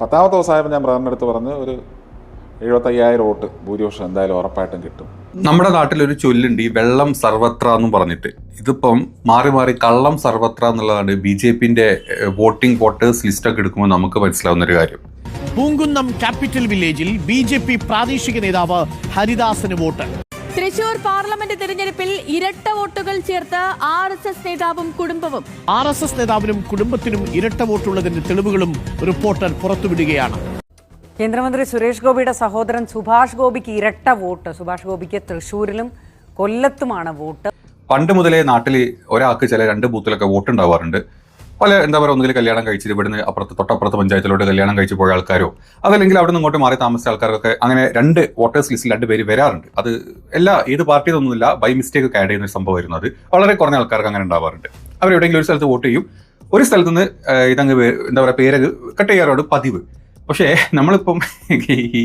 പത്താമത്തെ ദിവസമായപ്പോൾ ഞാൻ ബ്രദറിന്റെ അടുത്ത് പറഞ്ഞ് ഒരു എഴുപത്തയ്യായിരം വോട്ട് ഭൂരിപക്ഷം എന്തായാലും ഉറപ്പായിട്ടും കിട്ടും. നമ്മുടെ നാട്ടിലൊരു ചൊല്ലുണ്ട് ഈ വെള്ളം സർവത്ര എന്ന് പറഞ്ഞിട്ട്. ഇതിപ്പം മാറി മാറി കള്ളം സർവത്ര എന്നുള്ളതാണ് ബി ജെ പിന്റെ വോട്ടിംഗ് വോട്ടേഴ്സ് ലിസ്റ്റ് ഒക്കെ എടുക്കുമ്പോൾ നമുക്ക് മനസ്സിലാവുന്ന ഒരു കാര്യം. പൂങ്കുന്നം ക്യാപിറ്റൽ വില്ലേജിൽ ബി ജെ പി പ്രാദേശിക നേതാവ് ഹരിദാസന് വോട്ട്. തൃശൂർ പാർലമെന്റ് തെരഞ്ഞെടുപ്പിൽ ഇരട്ട വോട്ടുകൾ ചേർത്ത് ആർ എസ് എസ് നേതാവും കുടുംബവും. ആർ എസ് എസ് നേതാവിനും കുടുംബത്തിനും ഇരട്ട വോട്ടുള്ളതിന്റെ തെളിവുകളും റിപ്പോർട്ടർ പുറത്തുവിടുകയാണ്. കേന്ദ്രമന്ത്രി സുരേഷ് ഗോപിയുടെ സഹോദരൻ സുഭാഷ് ഗോപിക്ക് ഇരട്ട വോട്ട്. സുഭാഷ് ഗോപിക്ക് തൃശൂരിലും കൊല്ലത്തുമാണ് വോട്ട്. പണ്ട് മുതലേ നാട്ടിൽ ഒരാൾക്ക് ചില രണ്ട് ബൂത്തിലൊക്കെ വോട്ട് ഉണ്ടാവാറുണ്ട് പല എന്താ പറയുക ഒന്നുകിൽ കല്യാണം കഴിച്ചിട്ട് ഇവിടുന്ന് അപ്പുറത്ത് തൊട്ടപ്പുറത്ത് പഞ്ചായത്തിലോട്ട് കല്യാണം കഴിച്ച് പോയ ആൾക്കാരോ അതല്ലെങ്കിൽ അവിടെ നിന്ന് ഇങ്ങോട്ട് മാറി താമസിച്ച ആൾക്കാരൊക്കെ അങ്ങനെ രണ്ട് വോട്ടേഴ്സ് ലിസ്റ്റിൽ രണ്ട് പേര് വരാറുണ്ട്. അത് എല്ലാ ഏത് പാർട്ടിയൊന്നുമില്ല ബൈ മിസ്റ്റേക്ക് ആഡ് ചെയ്യുന്ന ഒരു സംഭവം വരുന്നത് വളരെ കുറഞ്ഞ ആൾക്കാർക്ക് അങ്ങനെ ഉണ്ടാവാറുണ്ട്. അവർ എവിടെയെങ്കിലും ഒരു സ്ഥലത്ത് വോട്ട് ചെയ്യും. ഒരു സ്ഥലത്ത് നിന്ന് ഇതങ്ങ് എന്താ പറയുക പേര് കട്ട് ചെയ്യാറാണ് പതിവ്. പക്ഷേ നമ്മളിപ്പം ഈ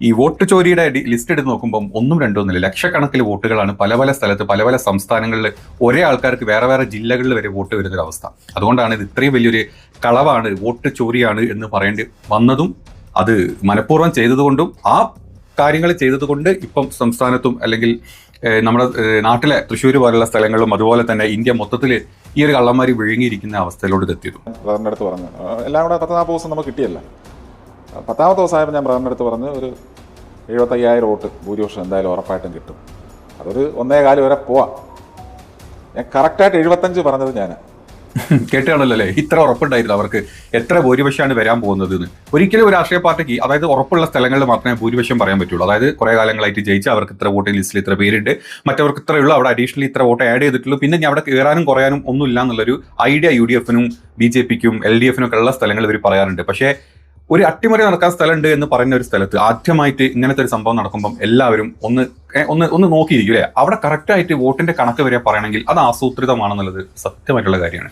ഈ വോട്ട് ചോരിയുടെ ലിസ്റ്റ് എടുത്ത് നോക്കുമ്പോൾ ഒന്നും രണ്ടും ഒന്നുമില്ല ലക്ഷക്കണക്കിന് വോട്ടുകളാണ് പല പല സ്ഥലത്ത് പല പല സംസ്ഥാനങ്ങളിൽ ഒരേ ആൾക്കാർക്ക് വേറെ വേറെ ജില്ലകളിൽ വരെ വോട്ട് വരുന്നൊരു അവസ്ഥ. അതുകൊണ്ടാണ് ഇത് ഇത്രയും വലിയൊരു കളവാണ് വോട്ട് ചോരിയാണ് എന്ന് പറയേണ്ടി വന്നതും അത് മനഃപൂർവം ചെയ്തതുകൊണ്ടും ആ കാര്യങ്ങൾ ചെയ്തതുകൊണ്ട് ഇപ്പം സംസ്ഥാനത്തും അല്ലെങ്കിൽ നമ്മുടെ നാട്ടിലെ തൃശ്ശൂർ പോലുള്ള സ്ഥലങ്ങളും അതുപോലെ തന്നെ ഇന്ത്യ മൊത്തത്തിൽ ഈ ഒരു കള്ളന്മാർ വിഴുങ്ങിയിരിക്കുന്ന അവസ്ഥയിലോട് എത്തിയത്. പറഞ്ഞു. എല്ലാം കൂടെ പത്ത് നാൽപ്പത് ദിവസം നമുക്ക് കിട്ടിയല്ല. പത്താമത്തെ ദിവസമായപ്പോൾ ഞാൻ ബ്രദറിന്റെ അടുത്ത് പറഞ്ഞ് ഒരു എഴുപത്തയ്യായിരം വോട്ട് ഭൂരിപക്ഷം എന്തായാലും ഉറപ്പായിട്ടും കിട്ടും. അതൊരു ഒന്നേ കാലം വരെ പോവാം. ഞാൻ കറക്റ്റായിട്ട് എഴുപത്തഞ്ച് പറഞ്ഞത് ഞാൻ കേട്ടുകാണല്ലോ ഇത്ര ഉറപ്പുണ്ടായിരുന്നു അവർക്ക്. എത്ര ഭൂരിപക്ഷമാണ് വരാൻ പോകുന്നത് എന്ന് ഒരിക്കലും ഒരു രാഷ്ട്രീയ പാർട്ടിക്ക് അതായത് ഉറപ്പുള്ള സ്ഥലങ്ങളിൽ മാത്രമേ ഭൂരിപക്ഷം പറയാൻ പറ്റുള്ളൂ. അതായത് കുറെ കാലങ്ങളായിട്ട് ജയിച്ച് അവർക്ക് ഇത്ര വോട്ട് ലിസ്റ്റിൽ ഇത്ര പേരുണ്ട്. മറ്റവർക്ക് ഇത്ര ഉള്ളൂ. അവിടെ അഡീഷണലി ഇത്ര വോട്ട് ആഡ് ചെയ്തിട്ടുള്ളൂ. പിന്നെ ഞാൻ അവിടെ കയറാനും കുറയാനും ഒന്നുമില്ല എന്നുള്ളൊരു ഐഡിയ യു ഡി എഫിനും ബി ജെ പിക്കും എൽ ഡി എഫിനും ഒക്കെ ഉള്ള സ്ഥലങ്ങൾ ഇവർ പറയാറുണ്ട്. പക്ഷേ ഒരു അട്ടിമറി നടക്കാൻ സ്ഥലമുണ്ട് എന്ന് പറയുന്ന ഒരു സ്ഥലത്ത് ആദ്യമായിട്ട് ഇങ്ങനത്തെ ഒരു സംഭവം നടക്കുമ്പോൾ എല്ലാവരും ഒന്ന് ഒന്ന് ഒന്ന് നോക്കിയിരിക്കും അല്ലേ? അവിടെ കറക്റ്റായിട്ട് വോട്ടിന്റെ കണക്ക് വരെ പറയണമെങ്കിൽ അത് ആസൂത്രിതമാണെന്നുള്ളത് സത്യമായിട്ടുള്ള കാര്യമാണ്.